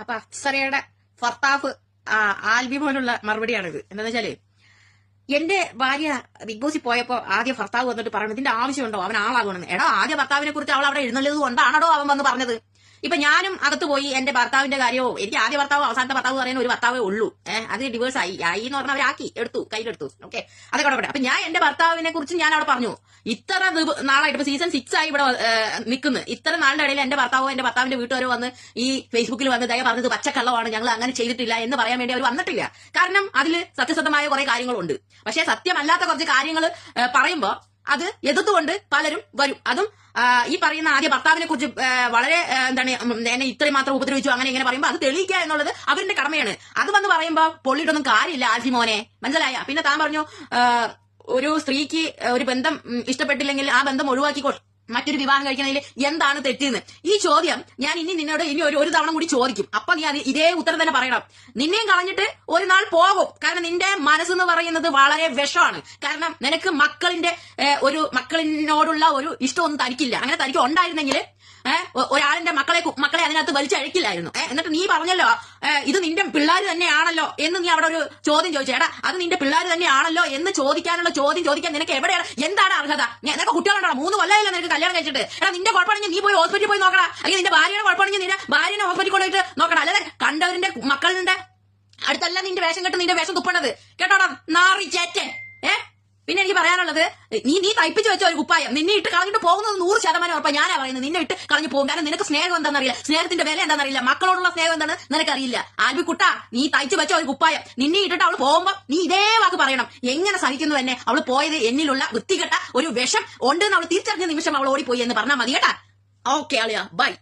അപ്പൊ അപ്സരയുടെ ഭർത്താവ് ആൽബി മോനുള്ള മറുപടിയാണിത്. എന്താന്ന് വെച്ചാൽ എന്റെ ഭാര്യ ബിഗ് ബോസിൽ പോയപ്പോ ആദ്യ ഭർത്താവ് വന്നിട്ട് പറയുന്നത് ഇതിന്റെ ആവശ്യമുണ്ടോ? അവൻ ആളാകണമെന്ന്. എടാ ആദ്യ ഭർത്താവിനെ കുറിച്ച് അവൾ അവിടെ എഴുന്നള്ളത് കൊണ്ടാണോ അവൻ വന്ന് പറഞ്ഞത്? ഇപ്പൊ ഞാനും അകത്ത് പോയി എന്റെ ഭർത്താവിന്റെ കാര്യമോ? എനിക്ക് ആദ്യ ഭർത്താവ് അവസാനത്തെ ഭർത്താവ് പറയുന്ന ഒരു ഭർത്താവേ ഉള്ളൂ. ഏഹ് അത് ഡിവേഴ്സ് ആയി ആയി എന്ന് പറഞ്ഞാൽ അവരാക്കി. എടുത്തു കയ്യിലെടുത്തു. ഓക്കെ അതൊക്കെ അപ്പൊ ഞാൻ എന്റെ ഭർത്താവിനെ കുറിച്ച് ഞാൻ അവിടെ പറഞ്ഞു. ഇത്ര നാളായിട്ട് ഇപ്പൊ സീസൺ സിക്സ് ആയി ഇവിടെ നിൽക്കുന്നു ഇത്ര നാളിന്റെ ഇടയിൽ എന്റെ ഭർത്താവോ എന്റെ ഭർത്താവിന്റെ വീട്ടുകാരോ വന്ന് ഈ ഫേസ്ബുക്കിൽ വന്ന് ദയ പറഞ്ഞത് പച്ചക്കള്ളമാണ് ഞങ്ങൾ അങ്ങനെ ചെയ്തിട്ടില്ല എന്ന് പറയാൻ വേണ്ടി അവർ വന്നിട്ടില്ല. കാരണം അതിൽ സത്യസന്ധമായ കുറെ കാര്യങ്ങളുണ്ട്. പക്ഷെ സത്യമല്ലാത്ത കുറച്ച് കാര്യങ്ങൾ പറയുമ്പോൾ അത് എതിർത്തുകൊണ്ട് പലരും വരും. അതും ഈ പറയുന്ന ആദ്യ ഭർത്താവിനെ കുറിച്ച് വളരെ എന്താണ് എന്നെ ഇത്രയും മാത്രം ഉപദ്രവിച്ചു അങ്ങനെ ഇങ്ങനെ പറയുമ്പോൾ അത് തെളിയിക്കുക എന്നുള്ളത് അവരുടെ കടമയാണ്. അത് വന്ന് പറയുമ്പോൾ പൊള്ളിയിട്ടൊന്നും കാര്യമില്ല ആൽഫി മോനെ. മനസ്സിലായ? പിന്നെ താൻ പറഞ്ഞു ഒരു സ്ത്രീക്ക് ഒരു ബന്ധം ഇഷ്ടപ്പെട്ടില്ലെങ്കിൽ ആ ബന്ധം ഒഴിവാക്കി കൊ- മറ്റൊരു വിവാഹം കഴിക്കുന്നതിൽ എന്താണ് തെറ്റെന്ന്? ഈ ചോദ്യം ഞാൻ ഇനി നിന്നോട് ഇനി ഒരു ഒരു തവണ കൂടി ചോദിക്കും. അപ്പൊ നീ അത് ഇതേ ഉത്തരം തന്നെ പറയണം. നിന്നെയും കളഞ്ഞിട്ട് ഒരു നാൾ പോകും. കാരണം നിന്റെ മനസ്സെന്ന് പറയുന്നത് വളരെ വിഷമാണ്. കാരണം നിനക്ക് മക്കളിന്റെ ഒരു മക്കളിനോടുള്ള ഒരു ഇഷ്ടമൊന്നും തനിക്കില്ല. അങ്ങനെ തനിക്ക് ഉണ്ടായിരുന്നെങ്കിൽ ഒരാളിന്റെ മക്കളെ മക്കളെ അതിനകത്ത് വലിച്ചഴിക്കില്ലായിരുന്നു. എന്നിട്ട് നീ പറഞ്ഞല്ലോ ഇത് നിന്റെ പിള്ളേർ തന്നെയാണല്ലോ എന്ന് നീ അവിടെ ഒരു ചോദ്യം ചോദിച്ചേടാ അത് നിന്റെ പിള്ളേർ തന്നെയാണല്ലോ എന്ന് ചോദിക്കാനുള്ള ചോദ്യം ചോദിക്കാൻ നിനക്ക് എവിടെയാണ്? എന്താണ് അർഹത? നിനക്ക് കുട്ടികളുണ്ടോ മൂന്ന് കൊല്ലമല്ല നിനക്ക് കല്യാണം കഴിച്ചിട്ട്. എടാ നിന്റെ കുഴപ്പമാണെങ്കിൽ നീ പോയി ഹോസ്പിറ്റലിൽ പോയി നോക്കടാ. അല്ലെങ്കിൽ നിന്റെ ഭാര്യയുടെ കുഴപ്പമാണെങ്കിൽ നിന്റെ ഭാര്യനെ ഹോസ്പിറ്റലിൽ കൊണ്ടുപോയിട്ട് നോക്കണം അല്ലാതെ കണ്ടവരിന്റെ മക്കളുടെ അടുത്തല്ല നിന്റെ വേഷം കെട്ട് നിന്റെ വേഷം തുപ്പണത്. കേട്ടോടാ? നാറി ചേറ്റൻ. പിന്നെ എനിക്ക് പറയാനുള്ളത് നീ നീ തയ്പ്പിച്ച് വെച്ച ഒരു കുപ്പായം നിന്നെ ഇട്ട് കളഞ്ഞിട്ട് പോകുന്നത് നൂറ് ശതമാനം ഉറപ്പാ ഞാനാ പറയുന്നത്. നിന്നെ ഇട്ട് കളഞ്ഞു പോകും. കാരണം നിനക്ക് സ്നേഹം എന്താണെന്നറിയില്ല സ്നേഹത്തിന്റെ വില എന്താണെന്നറിയില്ല മക്കളോടുള്ള സ്നേഹം എന്താണ്? നിനക്കറിയില്ല. ആൽബിക്കുട്ട നീ തയ്ച്ചു വെച്ച ഒരു കുപ്പായം നിന്നെ ഇട്ടിട്ട് അവൾ പോകുമ്പോ നീ ഇതേ വാക്ക് പറയണം. എങ്ങനെ സഹിക്കുന്നു തന്നെ അവൾ പോയത് എന്നിലുള്ള വൃത്തികെട്ട ഒരു വിഷം ഉണ്ടെന്ന് അവൾ തിരിച്ചറിഞ്ഞ നിമിഷം അവൾ ഓടിപ്പോയി എന്ന് പറഞ്ഞാൽ മതി കേട്ടാ. ഓക്കെ ആളിയാ ബൈ.